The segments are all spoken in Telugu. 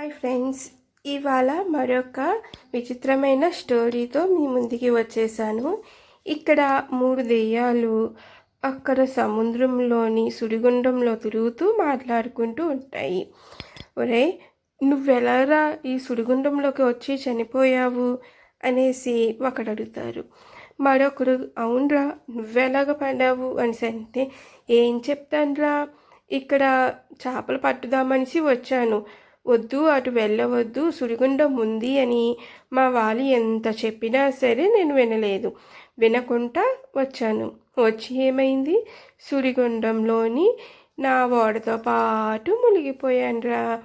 హాయ్ ఫ్రెండ్స్ ఇవాళ మరొక విచిత్రమైన స్టోరీతో మీ ముందుకి వచ్చేసాను. ఇక్కడ మూడు దెయ్యాలు అక్కడ సముద్రంలోని సుడిగుండంలో తిరుగుతూ మాట్లాడుకుంటూ ఉంటాయి. ఒరే నువ్వెలారా ఈ సుడిగుండంలోకి వచ్చి చనిపోయావు? అనేసి ఒకడు అడుగుతారు మరొకరు అవునరా నువ్వెలాగ పడ్డావు? అనేసి అంటే ఏం చెప్తానురా? ఇక్కడ చేపలు పట్టుదామనిసి వచ్చాను. వద్దు అటు వెళ్ళవద్దు సుడిగుండం ఉంది అని మా వాలి ఎంత చెప్పినా సరే నేను వినలేదు. వినకుండా వచ్చాను. వచ్చి ఏమైంది? సుడిగుండంలోని నా ఓడతో పాటు మునిగిపోయానురా.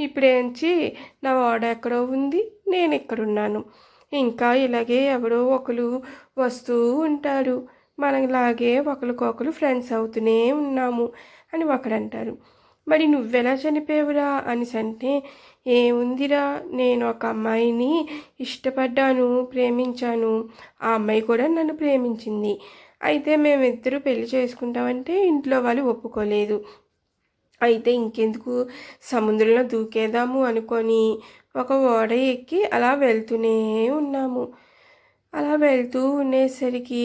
ఇప్పుడేంచి నా ఓడ ఎక్కడో ఉంది నేను ఇక్కడున్నాను. ఇంకా ఇలాగే ఎవరో ఒకరు వస్తూ ఉంటారు. మనలాగే ఒకరికొకరు ఫ్రెండ్స్ అవుతూనే ఉన్నాము అని ఒకడంటారు మరి నువ్వెలా చనిపోయావురా అనేసి అంటే ఏముందిరా నేను ఒక అమ్మాయిని ఇష్టపడ్డాను ప్రేమించాను. ఆ అమ్మాయి కూడా నన్ను ప్రేమించింది. అయితే మేమిద్దరూ పెళ్ళి చేసుకుంటామంటే ఇంట్లో వాళ్ళు ఒప్పుకోలేదు. అయితే ఇంకెందుకు? సముద్రంలో దూకేదాము అనుకొని ఒక ఓడ ఎక్కి అలా వెళ్తూనే ఉన్నాము. అలా వెళ్తూ ఉండేసరికి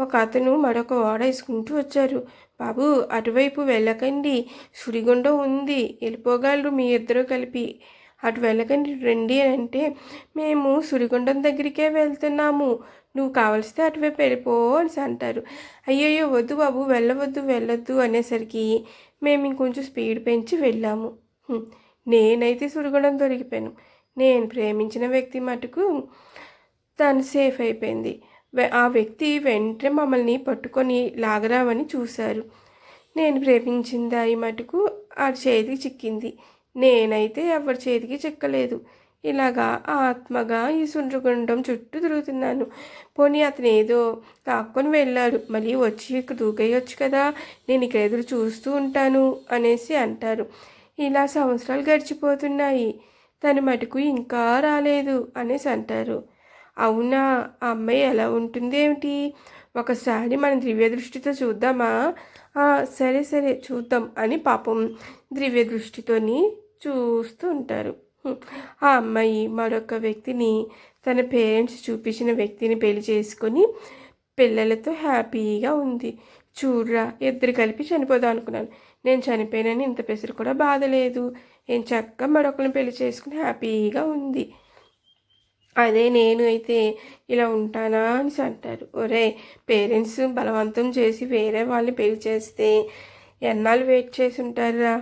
ఒక అతను మరొక ఓడ వేసుకుంటూ వచ్చారు. బాబు అటువైపు వెళ్ళకండి. సుడిగుండం ఉంది. వెళ్ళిపోగలరు మీ ఇద్దరు కలిపి. అటు వెళ్ళకండి రండి అని అంటే మేము సుడిగుండం దగ్గరికే వెళ్తున్నాము. నువ్వు కావలిస్తే అటువైపు వెళ్ళిపో అని అంటారు. అయ్యయ్యో వద్దు బాబు వెళ్ళవద్దు వెళ్ళొద్దు అనేసరికి మేము ఇంకొంచెం స్పీడ్ పెంచి వెళ్ళాము. నేనైతే సుడిగుండం దొరికిపోయాను. నేను ప్రేమించిన వ్యక్తి మటుకు తను సేఫ్ అయిపోయింది. ఆ వ్యక్తి వెంటనే మమ్మల్ని పట్టుకొని లాగరామని చూశారు. నేను ప్రేమించింది ఈ మటుకు ఆ చేతికి చిక్కింది. నేనైతే ఎవరి చేతికి చిక్కలేదు. ఇలాగా ఆత్మగా ఈ సుండ్రగుండం చుట్టూ తిరుగుతున్నాను. పోనీ అతను ఏదో తాక్కొని వెళ్ళాడు. మళ్ళీ వచ్చి ఇక్కడ దూకేయొచ్చు కదా నేను ఇక్కడ ఎదురు చూస్తూ ఉంటాను అనేసి అంటారు. ఇలా సంవత్సరాలు గడిచిపోతున్నాయి. తను మటుకు ఇంకా రాలేదు అనేసి అంటారు. అవునా? ఆ అమ్మాయి ఎలా ఉంటుంది ఏమిటి ఒకసారి మనం దివ్య దృష్టితో చూద్దామా? సరే సరే చూద్దాం అని పాపం దివ్య దృష్టితోని చూస్తూ ఉంటారు. ఆ అమ్మాయి మరొక వ్యక్తిని తన పేరెంట్స్ చూపించిన వ్యక్తిని పెళ్ళి చేసుకొని పిల్లలతో హ్యాపీగా ఉంది. చూడరా ఇద్దరు కలిపి చనిపోదాం అనుకున్నాను. నేను చనిపోయినని ఇంత పెసరు కూడా బాధ లేదు. నేను చక్కగా మరొకరిని పెళ్ళి చేసుకుని హ్యాపీగా ఉంది. అదే నేను అయితే ఇలా ఉంటానా అని అంటారు. ఒరే పేరెంట్స్ బలవంతం చేసి వేరే వాళ్ళని పెళ్ళి చేస్తే ఎన్నాళ్ళు వెయిట్ చేసి ఉంటారా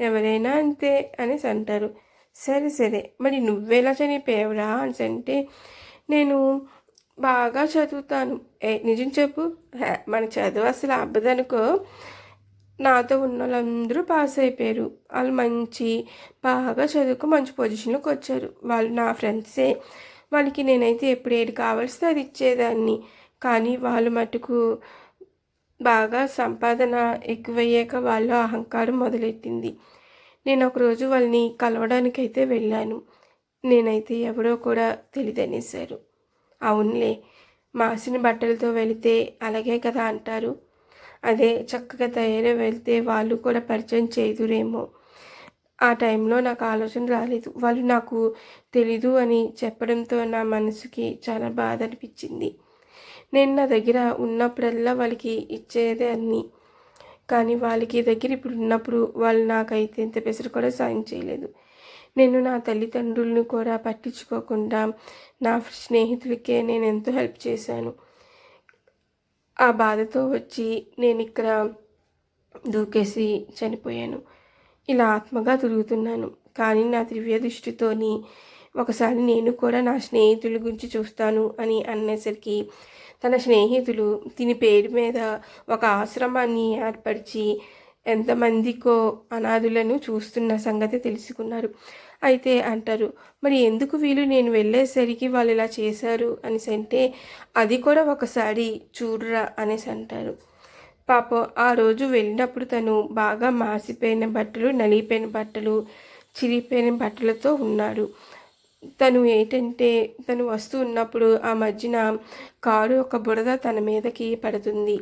ఎవరైనా అంతే అనేసి అంటారు. సరే సరే మరి నువ్వెలా చనిపోయావురా అని అంటే నేను బాగా చదువుతాను. ఏ నిజం చెప్పు. మన చదువు అసలు అబ్బదనుకో నాతో ఉన్న వాళ్ళందరూ పాస్ అయిపోయారు. వాళ్ళు మంచి బాగా చదువుకు మంచి పొజిషన్లోకి వచ్చారు. వాళ్ళు నా ఫ్రెండ్సే. వాళ్ళకి నేనైతే ఎప్పుడు ఏది కావాల్సితే అది ఇచ్చేదాన్ని. కానీ వాళ్ళు మటుకు బాగా సంపాదన ఎక్కువయ్యాక వాళ్ళ అహంకారం మొదలెట్టింది. నేను ఒకరోజు వాళ్ళని కలవడానికైతే వెళ్ళాను. నేనైతే ఎవరో కూడా తెలియదనేశారు. అవునులే మాసిన బట్టలతో వెళితే అలాగే కదా అంటారు. అదే చక్కగా తయారై వెళ్తే వాళ్ళు కూడా పరిచయం చేదురేమో ఆ టైంలో నాకు ఆలోచన రాలేదు. వాళ్ళు నాకు తెలీదు అని చెప్పడంతో నా మనసుకి చాలా బాధ అనిపించింది. నేను నా దగ్గర ఉన్నప్పుడల్లా వాళ్ళకి ఇచ్చేదే అన్ని. కానీ వాళ్ళకి దగ్గర ఇప్పుడు ఉన్నప్పుడు వాళ్ళు నాకైతే ఇంత పెసరు కూడా సాయం చేయలేదు. నేను నా తల్లిదండ్రులను కూడా పట్టించుకోకుండా నా స్నేహితుడికే నేను ఎంతో హెల్ప్ చేశాను. ఆ బాధతో వచ్చి నేను ఇక్కడ దూకేసి చనిపోయాను. ఇలా ఆత్మగా తిరుగుతున్నాను. కానీ నా దివ్య దృష్టితోని ఒకసారి నేను కూడా నా స్నేహితుల గురించి చూస్తాను అని అనేసరికి తన స్నేహితులు దీని పేరు మీద ఒక ఆశ్రమాన్ని ఏర్పరిచి ఎంతమందికో అనాథులను చూస్తున్న సంగతి తెలుసుకున్నారు. అయితే అంటారు మరి ఎందుకు వీళ్ళు నేను వెళ్ళేసరికి వాళ్ళు ఇలా చేశారు? అనేసి అంటే అది కూడా ఒకసారి చూడరా అనేసి అంటారు. పాపం ఆ రోజు వెళ్ళినప్పుడు తను బాగా మాసిపోయిన బట్టలు నలిగిపోయిన బట్టలు చిరిగిపోయిన బట్టలతో ఉన్నాడు. తను ఏంటంటే తను వస్తూ ఉన్నప్పుడు ఆ మధ్యన కారు ఒక బురద తన మీదకి పడుతుంది.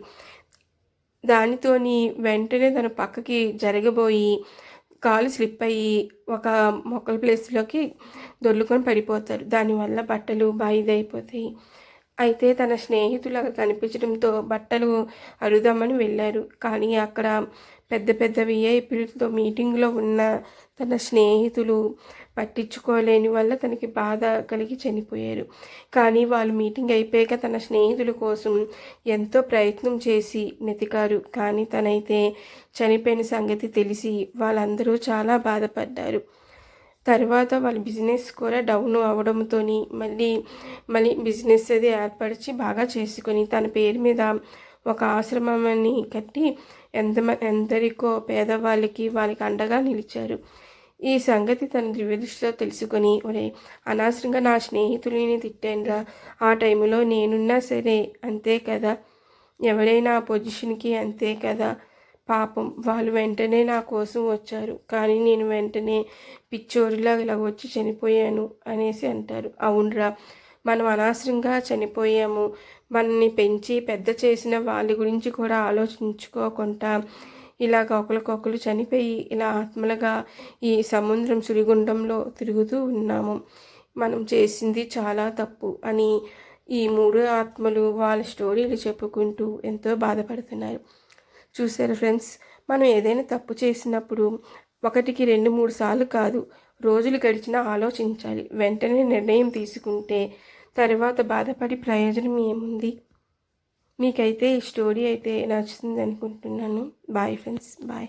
దానితోని వెంటనే తను పక్కకి జరగబోయి కాలు స్లిప్ అయ్యి ఒక మొక్కల ప్లేస్లోకి దొర్లుకొని పడిపోతారు. దానివల్ల బట్టలు బాయిదైపోతాయి. అయితే తన స్నేహితులు అక్కడ కనిపించడంతో బట్టలు అరుదామని వెళ్ళారు. కానీ అక్కడ పెద్ద పెద్ద విఐపీలతో మీటింగ్లో ఉన్న తన స్నేహితులు పట్టించుకోలేని వల్ల తనకి బాధ కలిగి చనిపోయారు. కానీ వాళ్ళు మీటింగ్ అయిపోయాక తన స్నేహితుల కోసం ఎంతో ప్రయత్నం చేసి నెతికారు కానీ తనైతే చనిపోయిన సంగతి తెలిసి వాళ్ళందరూ చాలా బాధపడ్డారు. తర్వాత వాళ్ళ బిజినెస్ కూడా డౌన్ అవడంతో మళ్ళీ మళ్ళీ బిజినెస్ అది ఏర్పరిచి బాగా చేసుకొని తన పేరు మీద ఒక ఆశ్రమాన్ని కట్టి ఎంత ఎందరికో పేదవాళ్ళకి వాళ్ళకి అండగా నిలిచారు. ఈ సంగతి తన దివ్యదృష్టిలో తెలుసుకొని ఒరే అనవసరంగా నా స్నేహితులని తిట్టానురా. ఆ టైంలో నేనున్నా సరే అంతే కదా. ఎవరైనా ఆ పొజిషన్కి అంతే కదా. పాపం వాళ్ళు వెంటనే నా కోసం వచ్చారు. కానీ నేను వెంటనే పిచ్చోరిలా ఇలా వచ్చి చనిపోయాను అనేసి అంటారు. అవునరా. మనం అనవసరంగా చనిపోయాము. మనని పెంచి పెద్ద చేసిన వాళ్ళ గురించి కూడా ఆలోచించుకోకుండా ఇలాగ ఒకరికొకరు చనిపోయి ఇలా ఆత్మలుగా ఈ సముద్రం సుడిగుండంలో తిరుగుతూ ఉన్నాము. మనం చేసింది చాలా తప్పు అని ఈ మూడు ఆత్మలు వాళ్ళ స్టోరీలు చెప్పుకుంటూ ఎంతో బాధపడుతున్నారు. చూసారు ఫ్రెండ్స్? మనం ఏదైనా తప్పు చేసినప్పుడు ఒకటికి రెండు మూడు సార్లు కాదు రోజులు గడిచినా ఆలోచించాలి. వెంటనే నిర్ణయం తీసుకుంటే తర్వాత బాధపడి ప్రయోజనం ఏముంది? మీకైతే ఈ స్టోరీ అయితే నచ్చుతుంది అనుకుంటున్నాను బాయ్ ఫ్రెండ్స్ బాయ్.